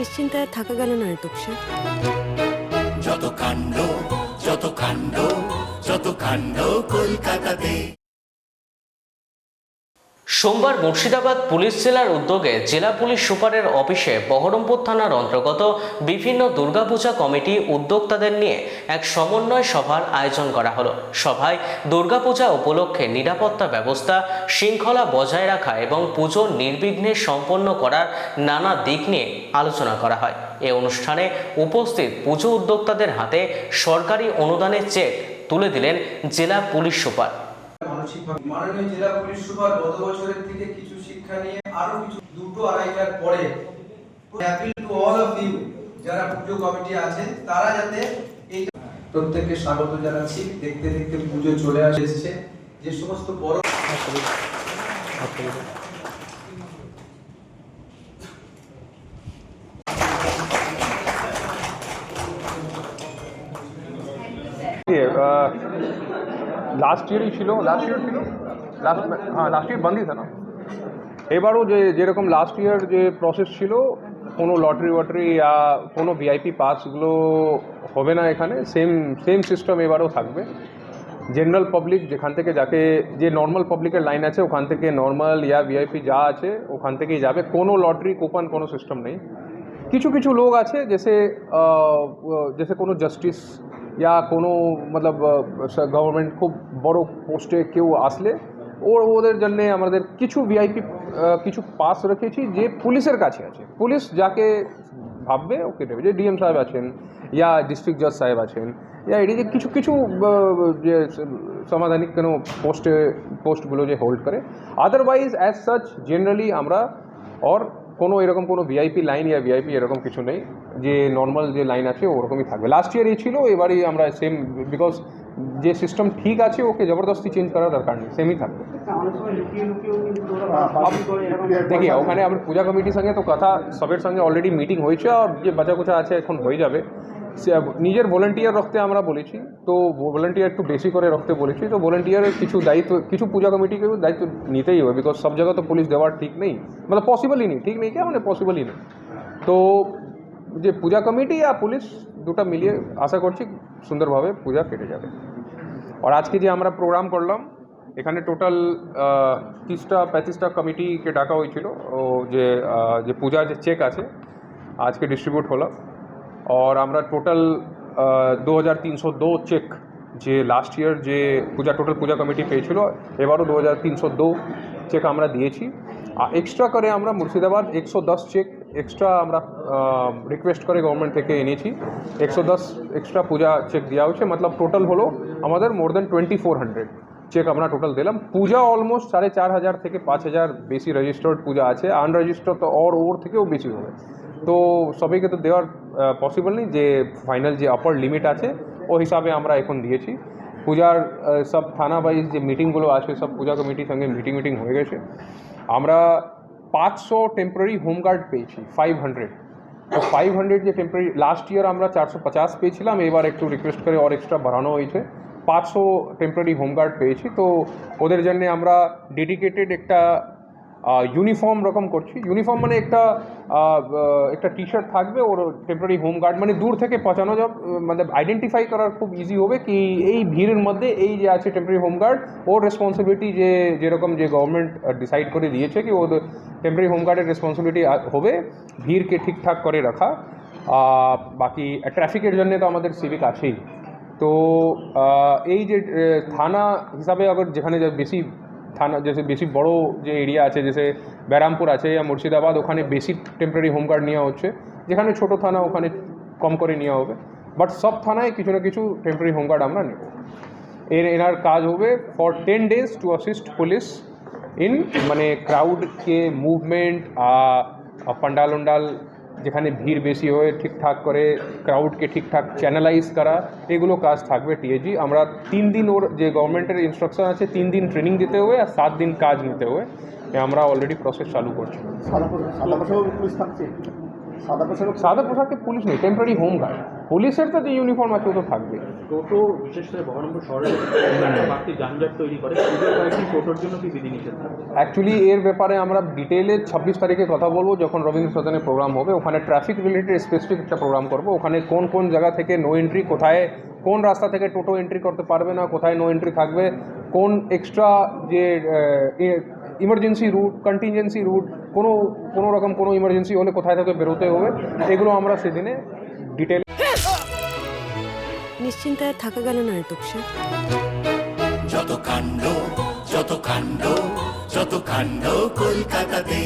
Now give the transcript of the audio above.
নিশ্চিন্তে আর থাকা গেল না এতক্ষে যত কাণ্ড যত কাণ্ড যত কাণ্ড কলকাতাতে। সোমবার মুর্শিদাবাদ পুলিশ জেলার উদ্যোগে জেলা পুলিশ সুপারের অফিসে বহরমপুর থানার অন্তর্গত বিভিন্ন দুর্গাপূজা কমিটি উদ্যোক্তাদের নিয়ে এক সমন্বয় সভার আয়োজন করা হলো। সভায় দুর্গাপূজা উপলক্ষে নিরাপত্তা ব্যবস্থা, শৃঙ্খলা বজায় রাখা এবং পুজো নির্বিঘ্নে সম্পন্ন করার নানা দিক নিয়ে আলোচনা করা হয়। এ অনুষ্ঠানে উপস্থিত পুজো উদ্যোক্তাদের হাতে সরকারি অনুদানের চেক তুলে দিলেন জেলা পুলিশ সুপার। মানসিকভাবে। মাননীয় জেলা পুলিশ সুপার গত বছরের থেকে কিছু শিক্ষা নিয়ে আরও কিছু, দুটো আড়াইটার পরে appeal to all of you যারা পুজো কমিটি আছেন, তারা যাতে এই প্রত্যেককে স্বাগত জানাচ্ছি। দেখতে দেখতে পুজো চলে আসছে। যে সমস্ত বড় লাস্ট ইয়ারই ছিল লাস্ট ইয়ার ছিল? লাস্ট হ্যাঁ লাস্ট ইয়ার বন্ধই था না এবারও যে যেরকম লাস্ট ইয়ার যে প্রসেস ছিল, কোনো লটারি ওয়াটারি বা কোনো ভিআইপি পাসগুলো হবে না এখানে সেম সেম সিস্টেম এবারও থাকবে। জেনারেল পাবলিক যেখান থেকে যাকে, যে নর্মাল পাবলিকের লাইন আছে, ওখান থেকে নর্মাল ইয়া ভিআইপি যা আছে, ওখান থেকেই যাবে। কোনো লটারি কুপন কোনো সিস্টেম নেই। কিছু কিছু লোক আছে যেসে যেসে কোনো জাস্টিস ইয়া কোনো মতলব গভর্নমেন্ট খুব বড় পোস্টে কেউ আসলে ওর ওদের জন্য আমাদের কিছু ভিআইপি কিছু পাস রেখেছি যে পুলিশের কাছে আছে পুলিশ যাকে ভাববে ওকে দেবে যে ডিএম সাহেব আছেন ইয়া ডিস্ট্রিক্ট জাজ সাহেব আছেন ইয়া এটি যে কিছু কিছু আহ, যে সমাধানিক কোনো পোস্টে পোস্টগুলো যে হোল্ড করে আদারওয়াইজ অ্যাজ সাচ জেনারেলি আমরা ওর কোনো এরকম কোনো ভিআইপি লাইন ইয়া ভিআইপি এরকম কিছু নেই। যে নর্মাল যে লাইন আছে ওরকমই থাকবে। লাস্ট ইয়ার এই ছিল এবারই আমরা সেম বিকজ যে সিস্টেম ঠিক আছে ওকে জবরদস্তি চেঞ্জ করার দরকার নেই সেমই থাকবে। দেখি ওখানে আমার পূজা কমিটির সঙ্গে তো কথা সবের সঙ্গে অলরেডি মিটিং হয়েছে আর যে বাজা কোচা আছে এখন হয়ে যাবে। নিজের ভলেন্টিয়ার রাখতে আমরা বলেছি, তো ভলেন্টিয়ার একটু বেশি করে রাখতে বলেছি, তো ভলেন্টিয়ারের কিছু দায়িত্ব, কিছু পূজা কমিটিকে দায়িত্ব নিতেই হবে বিকজ সব জায়গা তো পুলিশ দেওয়ার ঠিক নেই। মানে পসিবলই নেই, ঠিক নেই কে মানে পসিবলই নেই। তো যে পূজা কমিটি আর পুলিশ দুটো মিলিয়ে আশা করছি সুন্দরভাবে পূজা কেটে যাবে। আর আজকে যে আমরা প্রোগ্রাম করলাম, এখানে টোটাল তিরিশটা, পঁয়ত্রিশটা কমিটিকে ডাকা হয়েছিল, ও যে যে পূজার যে চেক আছে, আজকে ডিস্ট্রিবিউট হলো। और আমরা টোটাল দু হাজার তিনশো দো চেক যে লাস্ট ইয়ার যে পূজা টোটাল পূজা কমিটি পেয়েছিল, এবারও দু হাজার তিনশো দো চেক আমরা দিয়েছি। আর এক্সট্রা করে আমরা মুর্শিদাবাদ একশো দশ চেক এক্সট্রা আমরা রিকোয়েস্ট করে গভর্নমেন্ট থেকে এনেছি। একশো দশ এক্সট্রা পূজা চেক দেওয়া হয়েছে মতলব টোটাল হলো আমাদের more than twenty four hundred check আমরা টোটাল দিলাম। পূজা অলমোস্ট সাড়ে চার হাজার থেকে পাঁচ হাজার বেশি রেজিস্টার্ড পূজা আছে। আনরেজিস্টার্ড তো ওর ওর থেকেও বেশি হবে। তো সবাইকে তো দেওয়ার পসিবল নেই যে ফাইনাল যে আপার লিমিট আছে, ও হিসাবে আমরা এখন দিয়েছি। পূজার সব থানা ওয়াইজ যে মিটিংগুলো আছে, সব পূজা কমিটির সঙ্গে মিটিং মিটিং হয়ে গেছে। আমরা পাঁচশো টেম্পোরারি হোমগার্ড পেয়েছি ফাইভ হান্ড্রেড তো ফাইভ হান্ড্রেড যে টেম্পোরারি লাস্ট ইয়ার আমরা চারশো পঞ্চাশ পেয়েছিলাম, এবার একটু রিকোয়েস্ট করে আর এক্সট্রা বাড়ানো হয়েছে। পাঁচশো টেম্পোরারি হোমগার্ড পেয়েছি, তো ওদের জন্য আমরা ডেডিকেটেড একটা ইউনিফর্ম রকম করছি। ইউনিফর্ম মানে একটা একটা টি শার্ট থাকবে, ওর টেম্পোরারি হোম গার্ড মানে দূর থেকে পচানো যাব মানে আইডেন্টিফাই করার খুব ইজি হবে কি এই ভিড়ের মধ্যে এই যে আছে টেম্পোরারি হোম গার্ড ওর রেসপন্সিবিলিটি যে, যেরকম যে গভর্নমেন্ট ডিসাইড করে দিয়েছে কি ওর টেম্পোরারি হোম গার্ডের রেসপন্সিবিলিটি হবে, ভিড়কে ঠিকঠাক করে রাখা। বাকি ট্রাফিকের জন্য তো আমাদের সিভিক আছেই। তো এই যে থানা হিসাবে আবার যেখানে বেশি থানা জেসে বেশি বড় যে এরিয়া আছে জেসে ব্যারামপুর আছে या মুর্শিদাবাদ, ওখানে বেশি টেম্পোরারি হোমগার্ড নেওয়া হচ্ছে। যেখানে ছোট থানা, ওখানে কম করে নেওয়া হবে। বাট সব থানায় কিছু না কিছু টেম্পোরারি হোমগার্ড আমরা নেব। এর, এনার কাজ হবে for ten days to assist police in মানে ক্রাউডকে মুভমেন্ট পান্ডাল উন্ডাল যেখানে ভিড় বেশি হয়ে ঠিকঠাক করে ক্রাউডকে ঠিকঠাক চ্যানেলাইজ করা এগুলো কাজ থাকবে টিএজি আমরা তিন দিন ওর যে গভর্নমেন্টের ইনস্ট্রাকশন আছে তিন দিন ট্রেনিং দিতে হবে আর সাত দিন কাজ নিতে হবে। আমরা অলরেডি প্রসেস চালু করছি। সাদা পোশাক সাদা পোশাক পুলিশ থাকছে? সাদা পোশাক সাদা পোশাকে পুলিশ নেই টেম্পোরারি হোম গার্ড পুলিশের তো যে ইউনিফর্ম আছে ও তো থাকবে টোটো বিশেষ করে বহরমপুর শহরে বাড়তি যানজট তৈরি করে টোটোর জন্য কি বিধিনিষেধ অ্যাকচুয়ালি এর ব্যাপারে আমরা ডিটেলে ছাব্বিশ তারিখে কথা বলব যখন রবীন্দ্র সদনে প্রোগ্রাম হবে। ওখানে ট্রাফিক রিলেটেড স্পেসিফিক একটা প্রোগ্রাম করব। ওখানে কোন কোন জায়গা থেকে নো এন্ট্রি কোথায় কোন রাস্তা থেকে টোটো এন্ট্রি করতে পারবে না কোথায় নো এন্ট্রি থাকবে কোন এক্সট্রা যে ইমার্জেন্সি রুট কন্টিনজেন্সি রুট কোনো কোনো রকম কোনো ইমার্জেন্সি হলে কোথায় থেকে বেরোতে হবে এগুলো আমরা সেদিনে ডিটেল নিশ্চিন্তে আর থাকা গেল না আর্টক যত কাণ্ড যত কাণ্ড যত কাণ্ড কলকাতাতে।